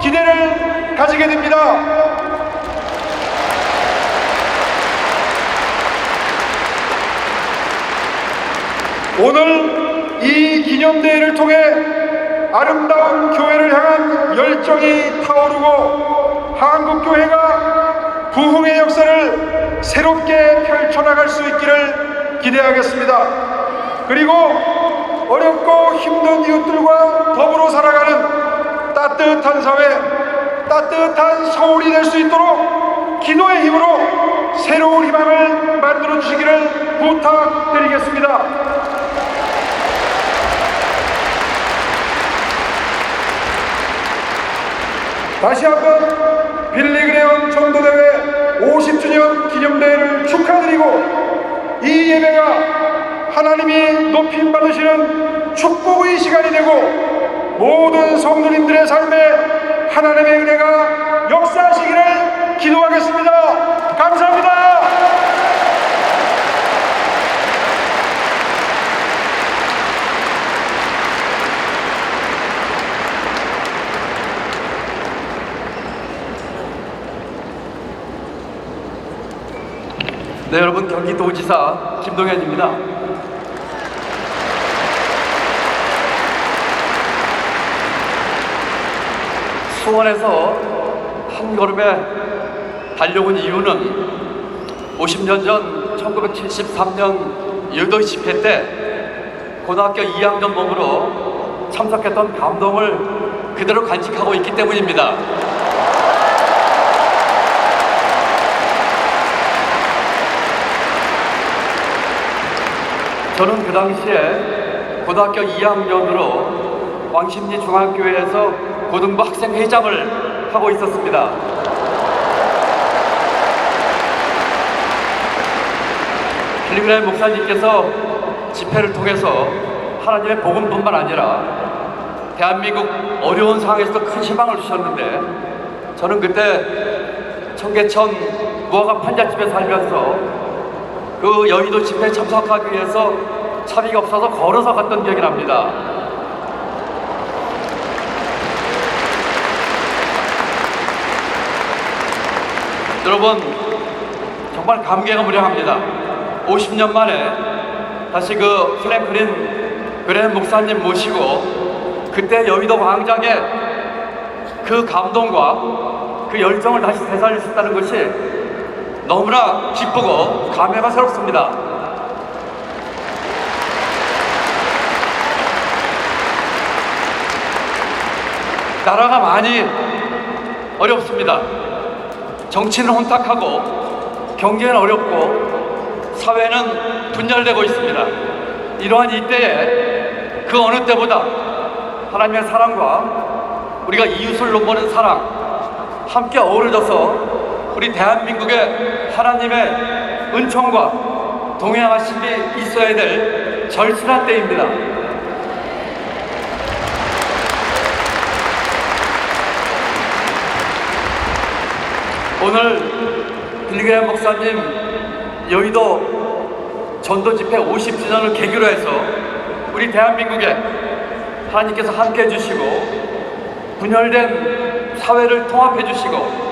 기대를 가지게 됩니다. 오늘 이 기념대회를 통해 아름다운 교회를 향한 열정이 타오르고 한국교회가 부흥의 역사를 새롭게 펼쳐나갈 수 있기를 기대하겠습니다. 그리고 어렵고 힘든 이웃들과 더불어 살아가는 따뜻한 사회, 따뜻한 서울이 될 수 있도록 기도의 힘으로 새로운 희망을 만들어 주시기를 부탁드리겠습니다. 다시 한번 빌리그레온 전도대회 50주년 기념대회를 축하드리고 이 예배가 하나님이 높임 받으시는 축복의 시간이 되고 모든 성도님들의 삶에 하나님의 은혜가 역사하시기를 기도하겠습니다. 감사합니다. 네, 여러분 경기도지사 김동현입니다. 수원에서 한 걸음에 달려온 이유는 50년 전 1973년 여의도 집회 때 고등학교 2학년 몸으로 참석했던 감동을 그대로 간직하고 있기 때문입니다. 저는 그 당시에 고등학교 2학년으로 왕십리 중학교에서 고등부 학생 회장을 하고 있었습니다. 필리그라임 목사님께서 집회를 통해서 하나님의 복음뿐만 아니라 대한민국 어려운 상황에서도 큰 희망을 주셨는데 저는 그때 청계천 무화과 판잣집에 살면서 그 여의도 집회에 참석하기 위해서 차비가 없어서 걸어서 갔던 기억이 납니다. 여러분 정말 감개가 무량합니다. 50년 만에 다시 그 플랭클린 그레 목사님 모시고 그때 여의도 광장에 그 감동과 그 열정을 다시 되살릴 수 있다는 것이 너무나 기쁘고 감회가 새롭습니다. 나라가 많이 어렵습니다. 정치는 혼탁하고 경제는 어렵고 사회는 분열되고 있습니다. 이러한 이때에 그 어느 때보다 하나님의 사랑과 우리가 이웃을 넘보는 사랑 함께 어우러져서 우리 대한민국의 하나님의 은총과 동행하심이 있어야 될 절실한 때입니다. 오늘 빌리그레 목사님 여의도 전도 집회 50주년을 계기로 해서 우리 대한민국에 하나님께서 함께 해주시고 분열된 사회를 통합해 주시고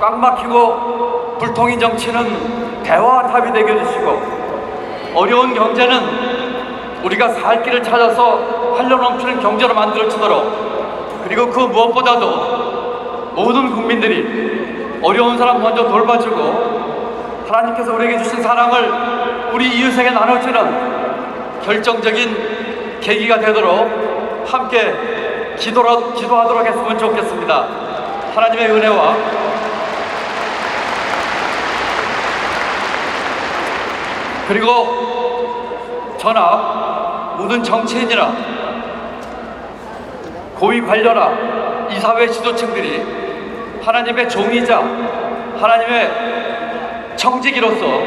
꽉 막히고 불통인 정치는 대화와 답이 되게 해주시고 어려운 경제는 우리가 살 길을 찾아서 활력 넘치는 경제로 만들어지도록 그리고 그 무엇보다도 모든 국민들이 어려운 사람 먼저 돌봐주고 하나님께서 우리에게 주신 사랑을 우리 이웃에게 나눠주는 결정적인 계기가 되도록 함께 기도하도록 했으면 좋겠습니다. 하나님의 은혜와 그리고 저나 모든 정치인이나 고위 관료나 이 사회 지도층들이 하나님의 종이자 하나님의 청지기로서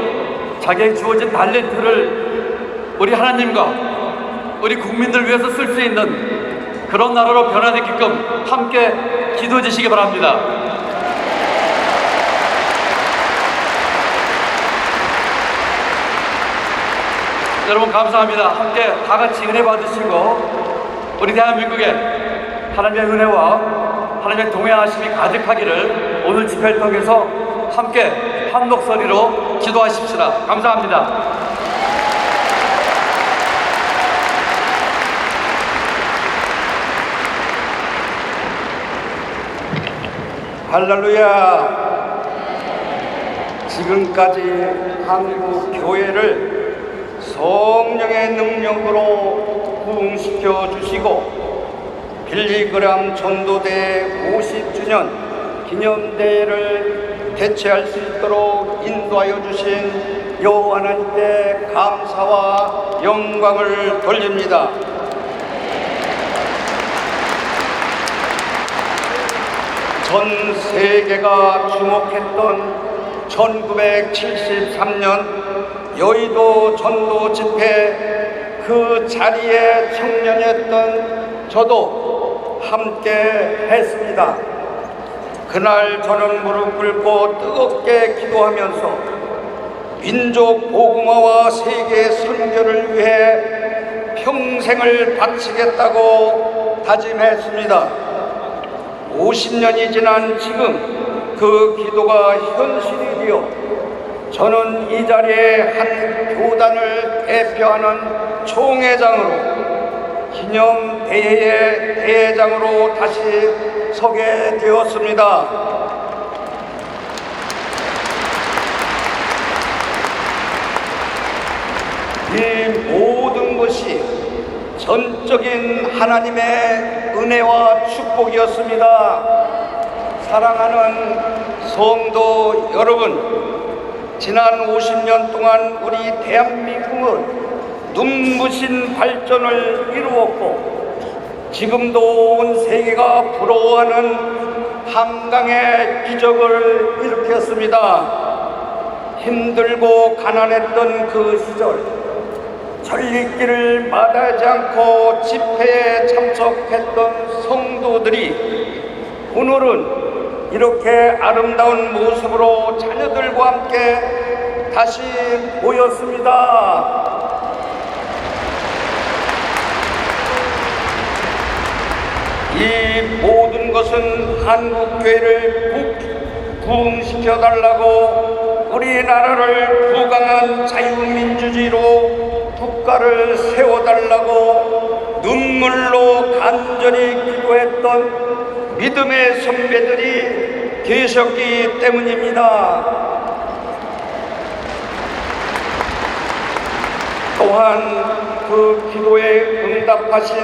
자기에게 주어진 달렌트를 우리 하나님과 우리 국민들 위해서 쓸 수 있는 그런 나라로 변화되게끔 함께 기도해 주시기 바랍니다. 여러분 감사합니다. 함께 다 같이 은혜 받으시고 우리 대한민국에 하나님의 은혜와 하나님의 동행하심이 가득하기를 오늘 집회를 통해서 함께 한 목소리로 기도하십시다. 감사합니다. 할렐루야. 지금까지 한국 교회를 성령의 능력으로 부흥시켜 주시고 빌리그람 전도대 50주년 기념대회를 개최할 수 있도록 인도하여 주신 여호와 하나님께 감사와 영광을 돌립니다. 전 세계가 주목했던 1973년 여의도 전도 집회 그 자리에 청년이었던 저도 함께 했습니다. 그날 저는 무릎 꿇고 뜨겁게 기도하면서 민족 복음화와 세계 선교를 위해 평생을 바치겠다고 다짐했습니다. 50년이 지난 지금 그 기도가 현실이 되어 저는 이 자리에 한 교단을 대표하는 총회장으로 기념 대회의 대회장으로 다시 서게 되었습니다. 이 모든 것이 전적인 하나님의 은혜와 축복이었습니다. 사랑하는 성도 여러분, 지난 50년 동안 우리 대한민국은 눈부신 발전을 이루었고, 지금도 온 세계가 부러워하는 한강의 기적을 일으켰습니다. 힘들고 가난했던 그 시절, 전리길을 마다하지 않고 집회에 참석했던 성도들이 오늘은 이렇게 아름다운 모습으로 자녀들과 함께 다시 모였습니다. 이 모든 것은 한국교회를 부흥시켜 달라고 우리나라를 부강한 자유민주주의로 국가를 세워달라고 눈물로 간절히 기도했던 믿음의 선배들이 계셨기 때문입니다. 또한 그 기도에 응답하신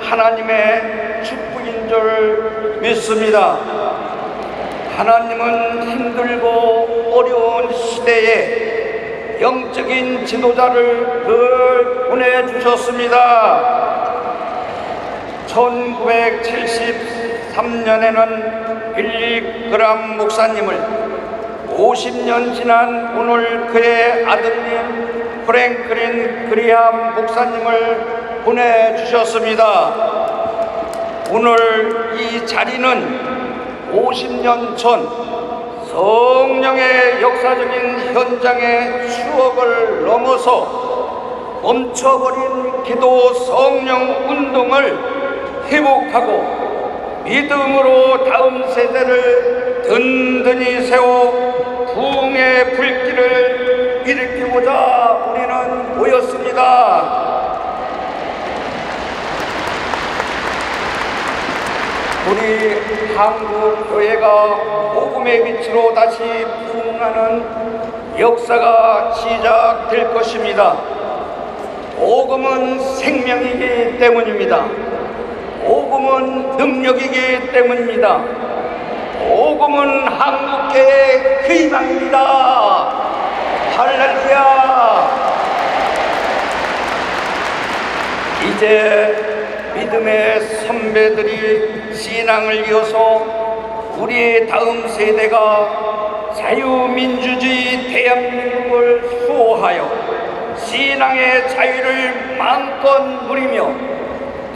하나님의 축복인 줄 믿습니다. 하나님은 힘들고 어려운 시대에 영적인 지도자를 늘 보내주셨습니다. 1973년에는 빌리그람 목사님을 50년 지난 오늘 그의 아들님 프랭클린 그리함 목사님을 보내주셨습니다. 오늘 이 자리는 50년 전 성령의 역사적인 현장의 추억을 넘어서 멈춰버린 기도 성령 운동을 회복하고 믿음으로 다음 세대를 든든히 세워 부흥의 불길을 일으키고자 우리는 모였습니다. 우리 한국 교회가 복음의 빛으로 다시 부흥하는 역사가 시작될 것입니다. 복음은 생명이기 때문입니다. 복음은 능력이기 때문입니다. 복음은 한국교회의 그 희망입니다. 할렐루야! 이제 믿음의 선배들이 신앙을 이어서 우리의 다음 세대가 자유민주주의 대한민국을 수호하여 신앙의 자유를 마음껏 누리며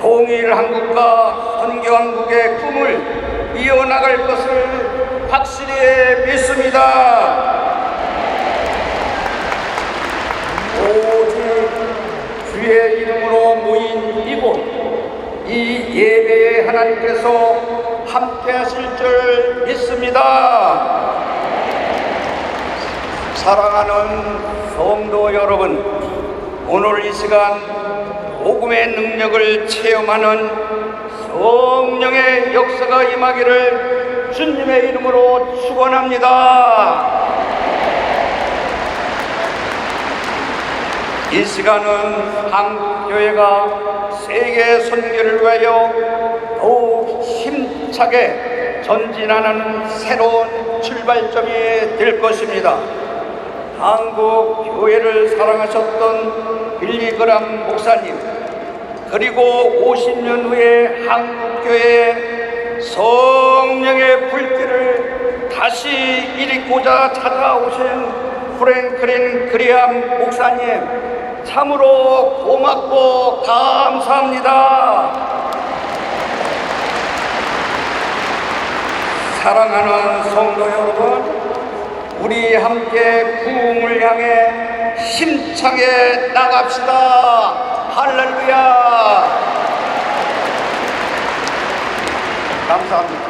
통일한국과 선교한국의 꿈을 이어나갈 것을 확실히 믿습니다. 오직 주의 이름으로 모인 이곳, 이 예배에 하나님께서 함께 하실 줄 믿습니다. 사랑하는 성도 여러분, 오늘 이 시간 복음의 능력을 체험하는 성령의 역사가 임하기를 주님의 이름으로 축원합니다. 이 시간은 한국 교회가 세계 선교를 위하여 더욱 힘차게 전진하는 새로운 출발점이 될 것입니다. 한국 교회를 사랑하셨던 빌리그람 목사님 그리고 50년 후에 한국 교회에 성령의 불길을 다시 일으키고자 찾아오신 프랭클린 그리암 목사님 참으로 고맙고 감사합니다. 사랑하는 성도 여러분, 우리 함께 부흥을 향해 힘차게 나갑시다. 할렐루야. 감사합니다.